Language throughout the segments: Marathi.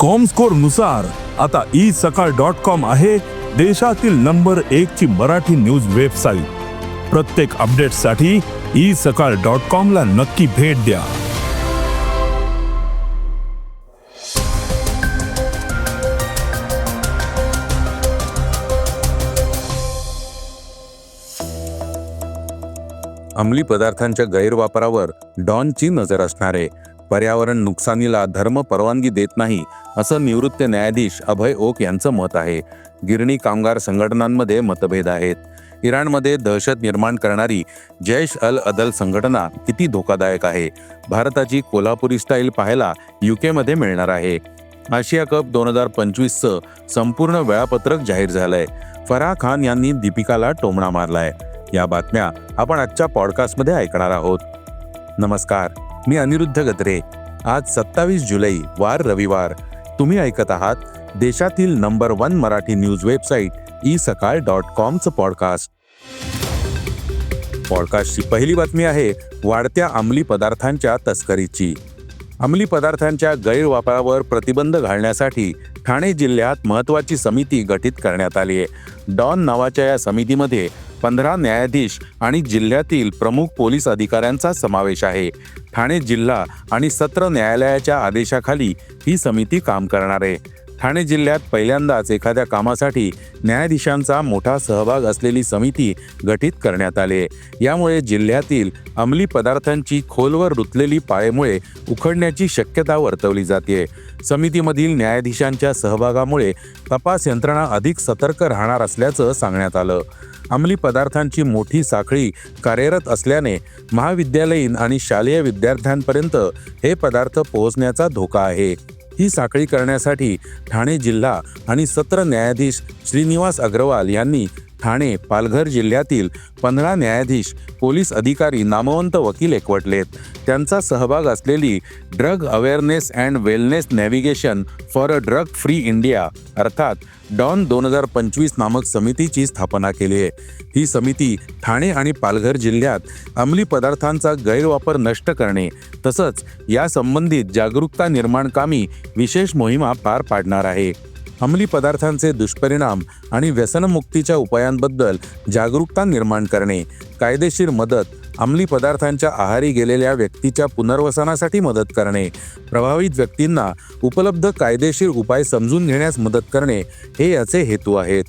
कॉमस्कोरनुसार आता ई सकाळ डॉट कॉम आहे देशातील नंबर एक ची मराठी न्यूज वेबसाईट प्रत्येक अपडेटसाठी ई सकाळ डॉट कॉम ला नक्की भेट द्या. अंमली पदार्थांच्या गैरवापरावर डॉनची नजर असणार आहे पर्यावरण नुकसानीला धर्म परवानगी देत नाही असं निवृत्त न्यायाधीश अभय ओक यांचं मत आहे. गिरणी कामगार संघटनांमध्ये मतभेद आहेत. इराणमध्ये दहशत निर्माण करणारी जैश अल अदल संघटना किती धोकादायक आहे? भारताची कोल्हापुरी स्टाईल पाहायला युकेमध्ये मिळणार आहे. आशिया कप दोन हजार पंचवीसचं संपूर्ण वेळापत्रक जाहीर झालंय. फराह खान यांनी दीपिकाला टोमणा मारलाय. या बातम्या आपण आजच्या पॉडकास्टमध्ये ऐकणार आहोत. नमस्कार. मी अनिरुद्ध गद्रे आज सत्तावीस जुलै वार रविवार. तुम्ही ऐकत आहात देशातील number one Marathi news website e Sakal dot कॉमचं podcast. पॉडकास्टची पहिली बातमी आहे वाढत्या अंमली पदार्थांच्या तस्करीची. अंमली पदार्थांच्या गैरवापरावर प्रतिबंध घालण्यासाठी ठाणे जिल्ह्यात महत्वाची समिती गठीत करण्यात आली आहे. डॉन नावाच्या या समितीमध्ये पंधरा न्यायाधीश आणि जिल्ह्यातील प्रमुख पोलीस अधिकाऱ्यांचा समावेश आहे. ठाणे जिल्हा आणि सत्र न्यायालयाच्या आदेशाखाली ही समिती काम करणार आहे. ठाणे जिल्ह्यात पहिल्यांदाच एखाद्या कामासाठी न्यायाधीशांचा मोठा सहभाग असलेली समिती गठीत करण्यात आली यामुळे जिल्ह्यातील अंमली पदार्थांची खोलवर रुतलेली पाळेमुळे उखडण्याची शक्यता वर्तवली जाते. समितीमधील न्यायाधीशांच्या सहभागामुळे तपास यंत्रणा अधिक सतर्क राहणार असल्याचं सांगण्यात आलं. अंमली पदार्थांची मोठी साखळी कार्यरत असल्याने महाविद्यालयीन आणि शालेय विद्यार्थ्यांपर्यंत हे पदार्थ पोहोचण्याचा धोका आहे. ही साखळी करण्यासाठी ठाणे जिल्हा आणि सत्र न्यायाधीश श्रीनिवास अग्रवाल यांनी ठाणे पालघर जिल्ह्यातील पंधरा न्यायाधीश पोलीस अधिकारी नामवंत वकील एकवटलेत. त्यांचा सहभाग असलेली drug awareness and wellness navigation for a drug free India अर्थात डॉन दोन हजार पंचवीस नामक समितीची स्थापना केली आहे. ही समिती ठाणे आणि पालघर जिल्ह्यात अंमली पदार्थांचा गैरवापर नष्ट करणे तसंच या संबंधित जागरूकता निर्माण कामी विशेष मोहिमा पार पाडणार आहे. अंमली पदार्थांचे दुष्परिणाम आणि व्यसनमुक्तीच्या उपायांबद्दल जागरूकता निर्माण करणे कायदेशीर मदत अंमली पदार्थांच्या आहारी गेलेल्या व्यक्तीच्या पुनर्वसनासाठी मदत करणे प्रभावित व्यक्तींना उपलब्ध कायदेशीर उपाय समजून घेण्यास मदत करणे हे याचे हेतू आहेत.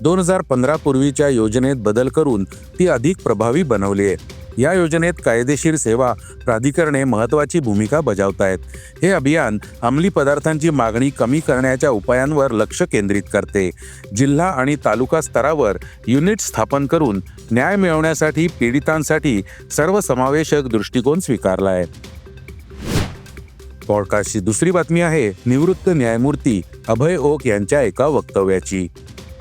दोन हजार पंधरा पूर्वीच्या योजनेत बदल करून ती अधिक प्रभावी बनवली आहे. या योजनेत कायदेशीर सेवा प्राधिकरणे महत्त्वाची भूमिका बजावत आहेत हे अभियान अंमली पदार्थांची मागणी कमी करण्याच्या उपायांवर लक्ष केंद्रित करते. जिल्हा आणि तालुका स्तरावर युनिट स्थापन करून न्याय मिळवण्यासाठी पीडितांसाठी सर्वसमावेशक दृष्टिकोन स्वीकारला आहे पॉडकास्टची दुसरी बातमी आहे निवृत्त न्यायमूर्ती अभय ओक यांच्या एका वक्तव्याची.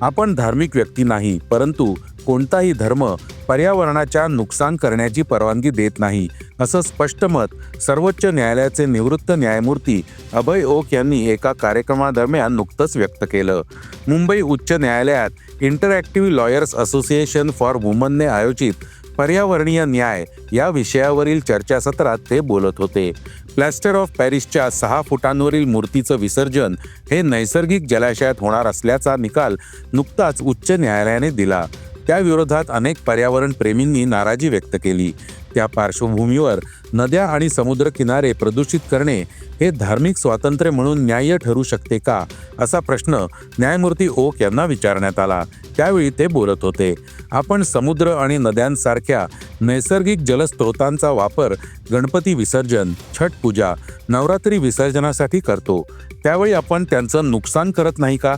आपण धार्मिक व्यक्ती नाही परंतु कोणताही धर्म पर्यावरणाच्या नुकसान करण्याची परवानगी देत नाही असं स्पष्ट मत सर्वोच्च न्यायालयाचे निवृत्त न्यायमूर्ती अभय ओक यांनी एका कार्यक्रमादरम्यान नुकतंच व्यक्त केलं. मुंबई उच्च न्यायालयात इंटरॅक्टिव्ह लॉयर्स असोसिएशन फॉर वुमनने आयोजित पर्यावरणीय न्याय या विषयावरील चर्चासत्रात ते बोलत होते. प्लॅस्टर ऑफ पॅरिसच्या सहा फुटांवरील मूर्तीचं विसर्जन हे नैसर्गिक जलाशयात होणार असल्याचा निकाल नुकताच उच्च न्यायालयाने दिला. त्याविरोधात अनेक पर्यावरण प्रेमींनी नाराजी व्यक्त केली. त्या पार्श्वभूमीवर नद्या आणि समुद्रकिनारे प्रदूषित करणे हे धार्मिक स्वातंत्र्य म्हणून न्याय्य ठरू शकते का? असा प्रश्न न्यायमूर्ती ओक यांना विचारण्यात आला. त्यावेळी ते बोलत होते. आपण समुद्र आणि नद्यांसारख्या नैसर्गिक जलस्रोतांचा वापर गणपती विसर्जन छठ पूजा नवरात्री विसर्जनासाठी करतो. त्यावेळी आपण त्यांचं नुकसान करत नाही का?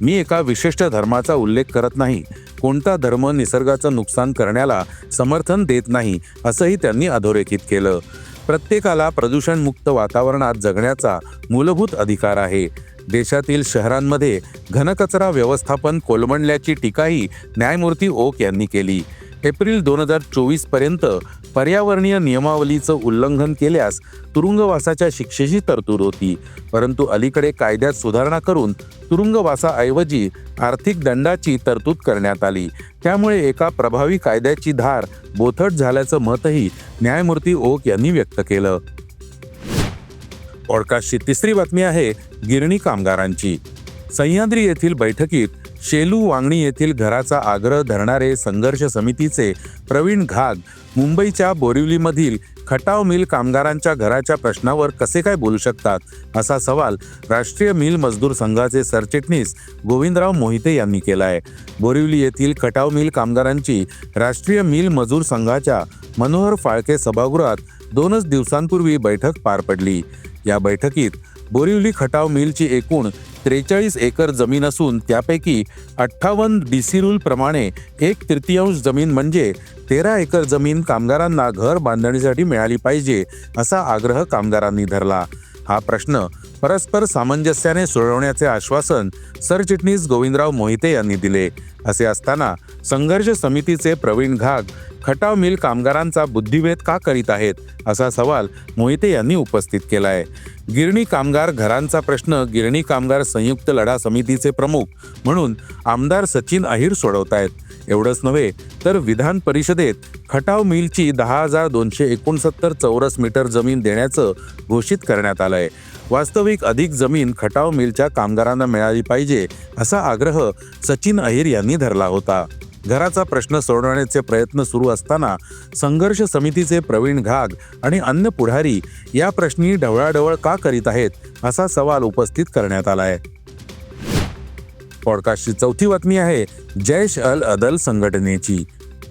मी एका विशिष्ट धर्माचा उल्लेख करत नाही. कोणता धर्म निसर्गाचं नुकसान करण्याला समर्थन देत नाही असंही त्यांनी अधोरेखित केलं. प्रत्येकाला प्रदूषणमुक्त वातावरणात जगण्याचा मूलभूत अधिकार आहे. देशातील शहरांमध्ये घनकचरा व्यवस्थापन कोलमडल्याची टीकाही न्यायमूर्ती ओक यांनी केली. एप्रिल दोन हजार चोवीसपर्यंत पर्यावरणीय नियमावलीचं उल्लंघन केल्यास तुरुंगवासाच्या शिक्षेची तरतूद होती. परंतु अलीकडे कायद्यात सुधारणा करून तुरुंगवासाऐवजी आर्थिक दंडाची तरतूद करण्यात आली. त्यामुळे एका प्रभावी कायद्याची धार बोथट झाल्याचं मतही न्यायमूर्ती ओक यांनी व्यक्त केलं. पॉडकास्टची तिसरी बातमी आहे गिरणी कामगारांची. सह्याद्री येथील बैठकीत शेलू वांगणी येथील घराचा आग्रह धरणारे संघर्ष समितीचे प्रवीण घाग मुंबईच्या बोरिवलीमधील खटाव मिल कामगारांच्या घराच्या प्रश्नावर कसे काय बोलू शकतात असा सवाल राष्ट्रीय मिल मजदूर संघाचे सरचिटणीस गोविंदराव मोहिते यांनी केला आहे बोरिवली येथील खटाव मिल कामगारांची राष्ट्रीय मिल मजूर संघाच्या मनोहर फाळके सभागृहात दोनच दिवसांपूर्वी बैठक पार पडली. या बैठकीत बोरिवली खटाव मिलची एकूण त्रेचाळीस एकर जमीन असून त्यापैकी अठ्ठावन्न डीसी रूल प्रमाणे एक तृतीयांश जमीन म्हणजे तेरा एकर जमीन कामगारांना घर बांधणीसाठी मिळाली पाहिजे असा आग्रह कामगारांनी धरला. हा प्रश्न परस्पर सामंजस्याने सोडवण्याचे आश्वासन सरचिटणीस गोविंदराव मोहिते यांनी दिले. असे असताना संघर्ष समितीचे प्रवीण घाग खटाव मिल कामगारांचा बुद्धिभेद का करीत आहेत? असा सवाल मोहिते यांनी उपस्थित केला आहे गिरणी कामगार घरांचा प्रश्न गिरणी कामगार संयुक्त लढा समितीचे प्रमुख म्हणून आमदार सचिन अहिर सोडवतायत. एवढंच नव्हे तर विधान परिषदेत खटाव मिलची दहा हजार दोनशे एकोणसत्तर चौरस मीटर जमीन देण्याचं घोषित करण्यात आलंय. वास्तविक अधिक जमीन खटाव मिलच्या कामगारांना मिळाली पाहिजे असा आग्रह सचिन अहिर यांनी धरला होता. घराचा प्रश्न सोडवण्याचे प्रयत्न सुरू असताना संघर्ष समितीचे प्रवीण घाग आणि अन्य पुढारी या प्रश्नी ढवळाढवळ का करीत आहेत असा सवाल उपस्थित करण्यात आला आहे पॉडकास्टची चौथी बातमी आहे जैश अल अदल संघटनेची.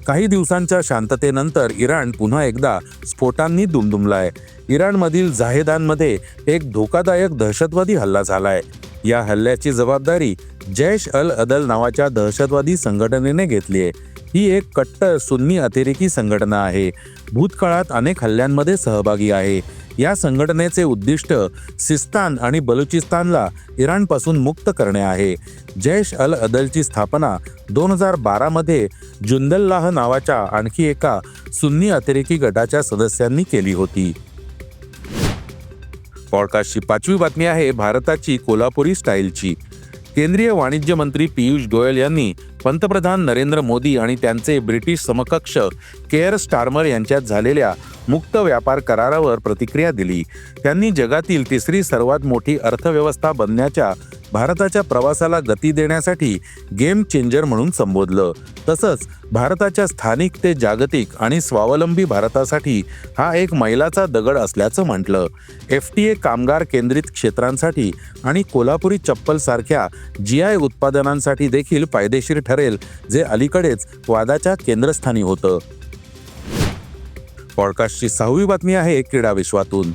काही दिवसांच्या शांततेनंतर इराण पुन्हा एकदा स्फोटांनी दुमदुमलाय. इराणमधील जाहेदांमध्ये एक धोकादायक दहशतवादी हल्ला झालाय. या हल्ल्याची जबाबदारी जैश अल अदल नावाच्या दहशतवादी संघटनेने घेतली आहे ही एक कट्टर सुन्नी अतिरेकी संघटना आहे. भूतकाळात अनेक हल्ल्यांमध्ये सहभागी आहे. या संघटनेचे उद्दिष्ट सिस्तान आणि बलुचिस्तानला इराणपासून मुक्त करणे आहे. जैश अल अदलची स्थापना दोन हजार बारामध्ये जुंदल्लाह नावाच्या आणखी एका सुन्नी अतिरेकी गटाच्या सदस्यांनी केली होती. पॉडकास्टची पाचवी बातमी आहे भारताची कोल्हापुरी स्टाईलची. केंद्रीय वाणिज्य मंत्री पियुष गोयल यांनी पंतप्रधान नरेंद्र मोदी आणि त्यांचे ब्रिटिश समकक्ष केअर स्टार्मर यांच्यात झालेल्या मुक्त व्यापार करारावर प्रतिक्रिया दिली. त्यांनी जगातील तिसरी सर्वात मोठी अर्थव्यवस्था बनण्याच्या भारताच्या प्रवासाला गती देण्यासाठी गेम चेंजर म्हणून संबोधलं. तसंच भारताच्या स्थानिक ते जागतिक आणि स्वावलंबी भारतासाठी हा एक मैलाचा दगड असल्याचं म्हटलं. एफ टी ए कामगार केंद्रित क्षेत्रांसाठी आणि कोल्हापुरी चप्पलसारख्या जी आय उत्पादनांसाठी देखील फायदेशीर ठरेल जे अलीकडेच वादाच्या केंद्रस्थानी होतं. पॉडकास्टची सहावी बातमी आहे क्रीडा विश्वातून.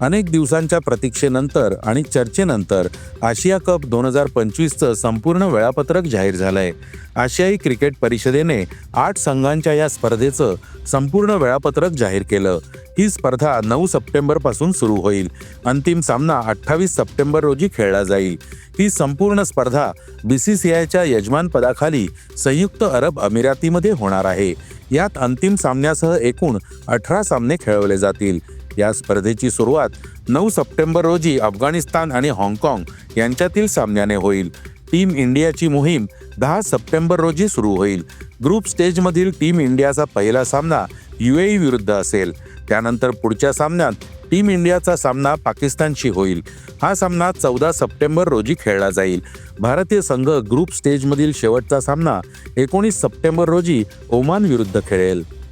अनेक दिवसांच्या प्रतीक्षेनंतर आणि चर्चेनंतर आशिया कप दोन हजार पंचवीसचं संपूर्ण वेळापत्रक जाहीर झालंय. आशियाई क्रिकेट परिषदेने आठ संघांच्या या स्पर्धेचं संपूर्ण वेळापत्रक जाहीर केलं. ही स्पर्धा नऊ सप्टेंबरपासून सुरू होईल. अंतिम सामना अठ्ठावीस सप्टेंबर रोजी खेळला जाईल. ही संपूर्ण स्पर्धा बी सी सी आयच्या यजमानपदाखाली संयुक्त अरब अमिरातीमध्ये होणार आहे. यात अंतिम सामन्यासह एकूण अठरा सामने खेळवले जातील. या स्पर्धेची सुरुवात नऊ सप्टेंबर रोजी अफगाणिस्तान आणि हाँगकाँग यांच्यातील सामन्याने होईल. टीम इंडियाची मोहीम दहा सप्टेंबर रोजी सुरू होईल. ग्रुप स्टेजमधील टीम इंडियाचा पहिला सामना युएई विरुद्ध असेल. त्यानंतर पुढच्या सामन्यात टीम इंडियाचा सामना पाकिस्तानशी होईल. हा सामना चौदा सप्टेंबर रोजी खेळला जाईल. भारतीय संघ ग्रुप स्टेजमधील शेवटचा सामना एकोणीस सप्टेंबर रोजी ओमान विरुद्ध खेळेल.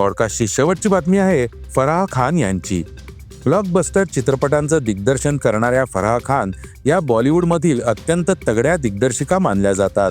पॉडकास्टची शेवटची बातमी आहे फराह खान यांची. ब्लॉकबस्टर चित्रपटांचं दिग्दर्शन करणाऱ्या फराह खान या बॉलिवूडमधील अत्यंत तगड्या दिग्दर्शिका मानल्या जातात.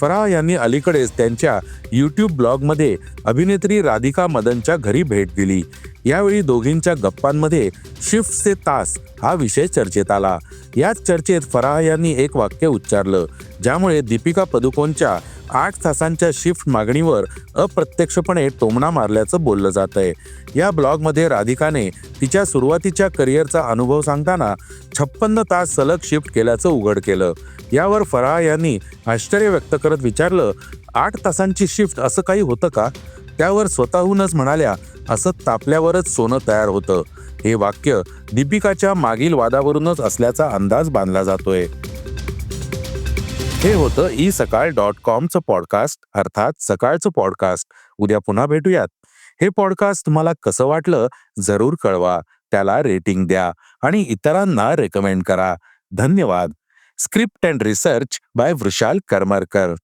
फराह यांनी अलीकडेच त्यांच्या यूट्यूब ब्लॉगमध्ये अभिनेत्री राधिका मदनच्या घरी भेट दिली. यावेळी दोघींच्या गप्पांमध्ये शिफ्टचे तास हा विषय चर्चेत आला. याच चर्चेत फराह यांनी एक वाक्य उच्चारलं ज्यामुळे दीपिका पदुकोणच्या आठ तासांच्या शिफ्ट मागणीवर अप्रत्यक्षपणे टोमणा मारल्याचं बोललं जात आहे या ब्लॉगमध्ये राधिकाने तिच्या सुरुवातीच्या करिअरचा अनुभव सांगताना छप्पन्न तास सलग शिफ्ट केल्याचं उघड केलं. यावर फराह यांनी आश्चर्य व्यक्त करत विचारलं आठ तासांची शिफ्ट असं काही होतं का? त्यावर स्वतःहूनच म्हणाल्या असं तापल्यावरच सोनं तयार होतं. हे वाक्य दीपिकाच्या मागील वादावरूनच असल्याचा अंदाज बांधला जातोय. हे होतं ई सकाळ डॉट कॉमचं पॉडकास्ट अर्थात सकाळचं पॉडकास्ट. उद्या पुन्हा भेटूयात. हे पॉडकास्ट तुम्हाला कसं वाटलं जरूर कळवा. त्याला रेटिंग द्या आणि इतरांना रेकमेंड करा. धन्यवाद. Script and research by Vrushal Karmarkar